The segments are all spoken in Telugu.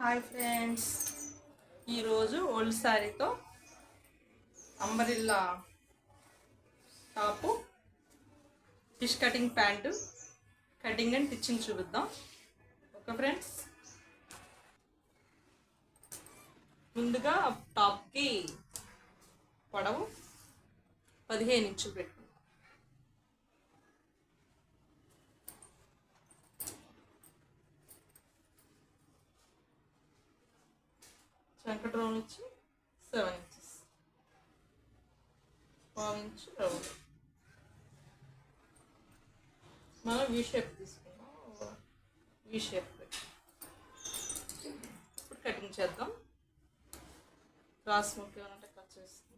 Hi friends. ఈరోజు old శారీతో umbrella top fish cutting pant cutting and stitching చూపిద్దాం. Okay friends? ముందుగా టాప్కి పొడవు పదిహేను ఇంచులు పెట్టు. వెంకట వచ్చి సెవెన్ ఇంచెస్ పావు ఇంచు రౌండ్. మనం వి షేప్ తీసుకున్నాం వీ షేప్ ఇప్పుడు కటింగ్ చేద్దాం. క్రాస్ ముక్క అంటే కట్ చేసుకుందాం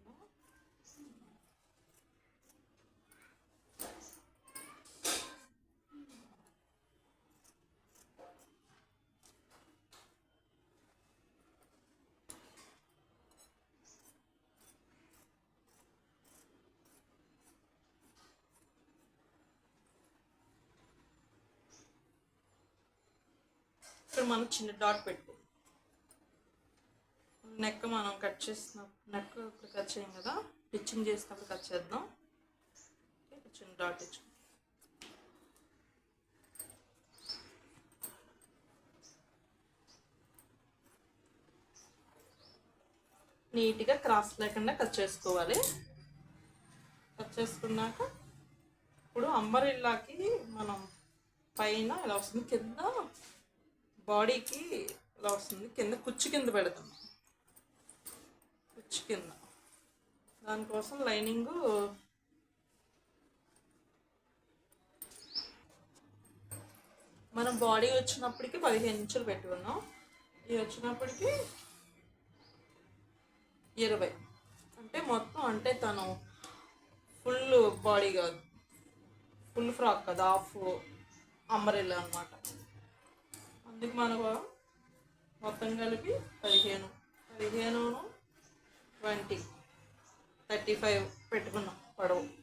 ఇక్కడ మనం చిన్న డాట్ పెట్టుకో నెక్ మనం కట్ చేసిన నెక్ ఇప్పుడు కట్ చేయం కదా? స్టిచ్చింగ్ చేసినప్పుడు కట్ చేద్దాం. చిన్న డాట్ ఇచ్చు నీట్గా క్రాస్ లేకుండా కట్ చేసుకోవాలి. కట్ చేసుకున్నాక ఇప్పుడు అంబరిల్లాకి మనం పైన ఇలా వస్తుంది. కింద బాడీకి ఇలా వస్తుంది. కింద కుచ్చు కింద పెడతాం కుచ్చు కింద. దానికోసం లైనింగు మనం బాడీ వచ్చినప్పటికి పదిహేను ఇంచులు పెట్టుకున్నాం. ఇది వచ్చినప్పటికి ఇరవై. అంటే మొత్తం అంటే తను ఫుల్ బాడీ కాదు. ఫుల్ ఫ్రాక్ కాదు. హాఫ్ అమ్మరిల్లా అనమాట అందుకు మనకు మొత్తం కలిపి పదిహేను. పదిహేను ట్వంటీ థర్టీ ఫైవ్ పెట్టుకున్నాం పొడవు.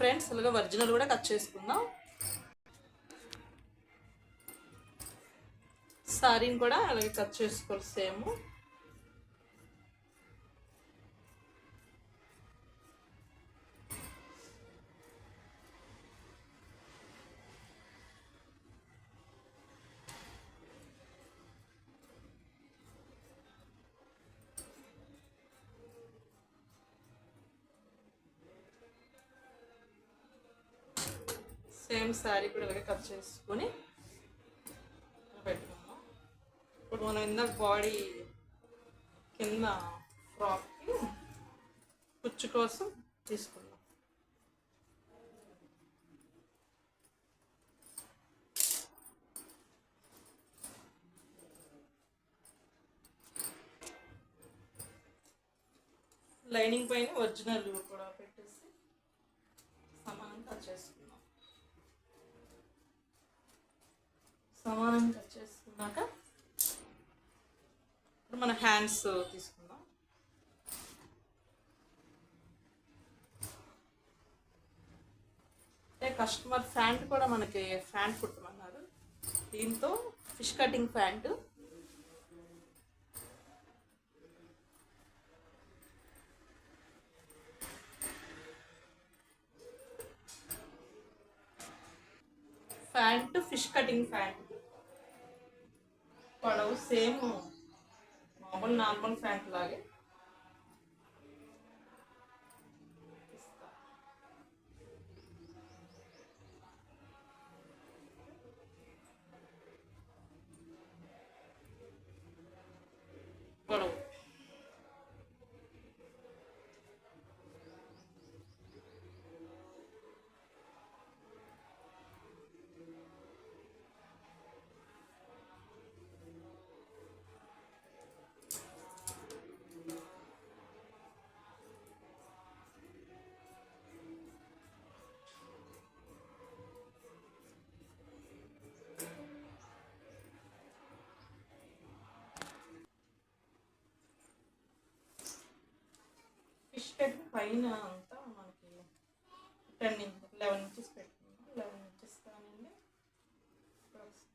ఫ్రెండ్స్ అలాగే ఒరిజినల్ కూడా కట్ చేసుకుందాం. సారీని కూడా అలాగే కట్ చేసుకోవాలి సేమ్ సేమ్ శారీ కూడా ఇలాగే కట్ చేసుకొని పెట్టుకున్నాం ఇప్పుడు మనం ఇందాక బాడీ కింద ఫ్రాక్కి కుచ్చు కోసం తీసుకున్నాం లైనింగ్ పైన ఒరిజినల్ కూడా పెట్టేసి సమానంగా కట్ చేసుకున్నాం సమానం కట్ చేసుకున్నాక ఇప్పుడు మన హ్యాండ్స్ తీసుకుందాం. అంటే కస్టమర్ ఫ్యాంట్ కూడా మనకి ఫ్యాంట్ కుట్టమన్నారు. దీంతో fish cutting pant pant fish cutting pant పొడవు సేమ్ మామూలు నార్మల్ ప్యాంట్ లాగే పైన అంతా మనకి టెన్ లెవెన్ ఇంచెస్ పెట్టుకున్నాం. లెవెన్ ఇంచెస్ కానివ్వండి.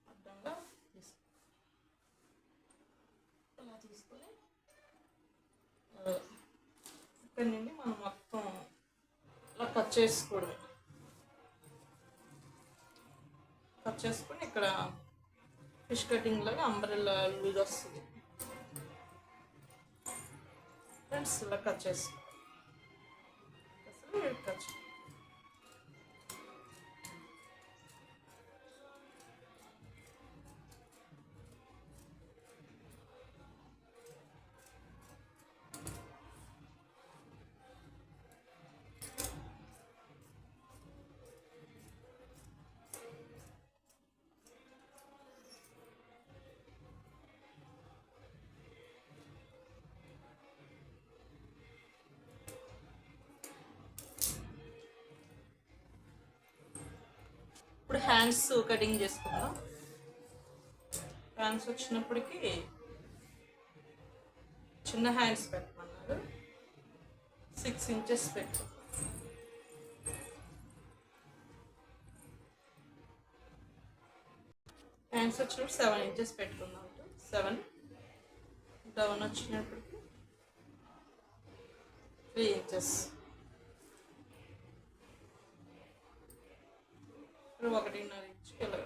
అడ్డంగా తీసుకో ఇలా తీసుకొని ఇక్కడ నుండి మనం మొత్తం ఇలా కట్ చేసుకోవడం కట్ చేసుకొని ఇక్కడ ఫిష్ కటింగ్ లాగా అంబ్రెల్లా లూజ్ వస్తుంది. ఫ్రెండ్స్ ఇలా కట్ చేసుకో ఇప్పుడు హ్యాండ్స్ కటింగ్ చేసుకుందాం. హ్యాండ్స్ వచ్చినప్పటికి చిన్న హ్యాండ్స్ పెట్టమన్నారు. సిక్స్ ఇంచెస్ పెట్టు. హ్యాండ్స్ వచ్చినప్పుడు సెవెన్ ఇంచెస్ పెట్టుకుందాం సెవెన్ డౌన్ వచ్చినప్పటికి త్రీ ఇంచెస్ ఒకటిన్నర ఇంచు. ఇలా.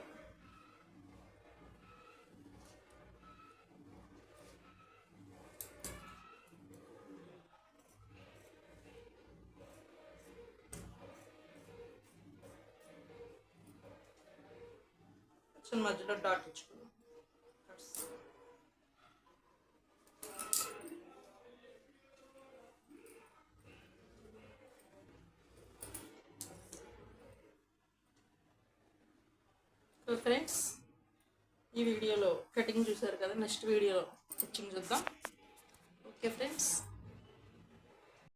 మధ్యలో డాట్ ఇచ్చుకున్నాం సో ఫ్రెండ్స్ ఈ వీడియోలో కటింగ్ చూసారు కదా నెక్స్ట్ వీడియోలో స్టిచ్చింగ్ చూద్దాం. Okay friends